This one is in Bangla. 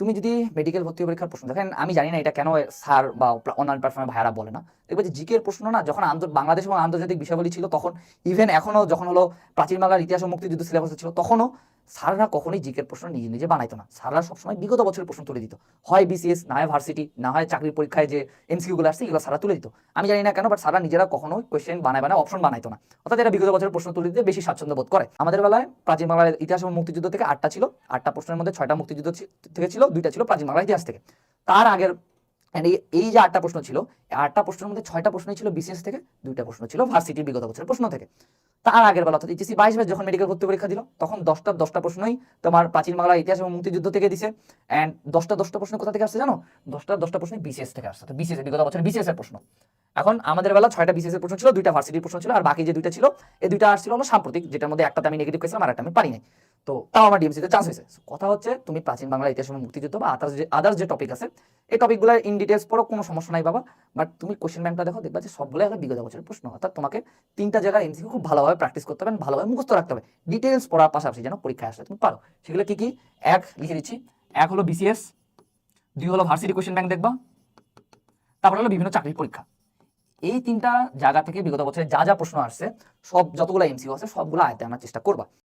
তুমি যদি মেডিকেল ভর্তি পরীক্ষার প্রশ্ন, দেখেন আমি জানি না এটা কেন স্যার বা অনলাইন প্ল্যাটফর্মে ভাইয়ারা বলে না। দেখবে যে জিকের প্রশ্ন না, যখন আন্তর, বাংলাদেশ এবং আন্তর্জাতিক বিষয়াবলী ছিল, তখন ইভেন এখনও যখন হলো প্রাচীন বাংলার ইতিহাস মুক্তিযুদ্ধ সিলেবাস ছিল, তখনও স্যাররা কখনোই জিকের প্রশ্ন নিজে নিজে বানাইতো না। স্যাররা সবসময় বিগত বছরের প্রশ্ন তুলে দিত। হয় বিসিএস, না হয় ভার্সিটি, না হয় চাকরির পরীক্ষায় যে এমসিকিউগুলো আসছে, এগুলো স্যাররা তুলে দিত। আমি জানি না কেন বাট স্যাররা নিজেরা কখনোই কোয়েশ্চেন বানায় বানায় অপশন বানাইতো না। অর্থাৎ এরা বিগত বছরের প্রশ্ন তুলে দিতে বেশি স্বাচ্ছন্দ্য বোধ করে। আমাদের বেলায় প্রাচীন বাংলার ইতিহাস এবং মুক্তিযুদ্ধ থেকে আটটা ছিল। আটটা প্রশ্নের মধ্যে ছয়টা মুক্তিযুদ্ধ থেকে ছিল, দুইটা ছিল প্রাচীন বাংলার ইতিহাস থেকে। তার আগের এই এই যে আটটা প্রশ্ন ছিল আটটা প্রশ্নের মধ্যে ছয়টা প্রশ্নই ছিল বিসিএস থেকে, দুইটা প্রশ্ন ছিল ভার্সিটির বিগত বছরের প্রশ্ন থেকে। তার আগের বেলা অর্থাৎ এইচএসি বাইশ যখন মেডিকেল ভর্তি পরীক্ষা দিল, তখন দশটা দশটা প্রশ্নই তোমার প্রাচীন বাংলা ইতিহাস এবং মুক্তিযুদ্ধ থেকে দিছে। অ্যান্ড দশটা দশটা প্রশ্ন কোথা থেকে আসছে জানো? দশটা দশটা প্রশ্ন বিসিএস থেকে আসছে। বিসিএস বিগত বছর বিসিএস এর প্রশ্ন। এখন আমাদের বেলা ছয়টা বিসিএস এর প্রশ্ন ছিল, দুইটা ভার্সিটির প্রশ্ন ছিল, আর বাকি যে দুইটা ছিল, এই দুইটা আসছিল হলো সাম্প্রতিক, যেটার মধ্যে একটা আমি নেগেটিভ পেয়েছিলাম আর একটা আমি পারি নাই তো তাও আমার ডিএমসিতে চান্স হয়েছে। কথা হচ্ছে, তুমি প্রাচীন বাংলা ইতিহাস এবং মুক্তিযুদ্ধ বা আদার্স যে আদার্স যে টপিক আছে, এই টপিকগুলো ইন ডিটেলস পড়ো, কোনো সমস্যা নাই বাবা। বাট তুমি কোশ্চেন ব্যাংকটা দেখো, দেখবা যে সবগুলো একটা বিগত বছরের প্রশ্ন। অর্থাৎ তোমাকে তিনটা জায়গায় এমসিকিউ খুব ভালোভাবে প্র্যাকটিস করতে হবে ভালোভাবে মুখস্থ রাখতে হবে। ডিটেলস পড়ার পাশাপাশি যেন পরীক্ষায় আসলে তুমি পারো। সেগুলো কি কি? এক, লিখে দিচ্ছি। এক হলো বিসিএস দুই হলো ভার্সিটি কোশ্চেন ব্যাংক দেখবা। তারপর হলো বিভিন্ন চাকরির পরীক্ষা। এই তিনটা জায়গা থেকে বিগত বছরে যা যা প্রশ্ন আসছে, সব যতগুলো এমসিকিউ আছে, সবগুলো আয়তে আনার চেষ্টা করবা।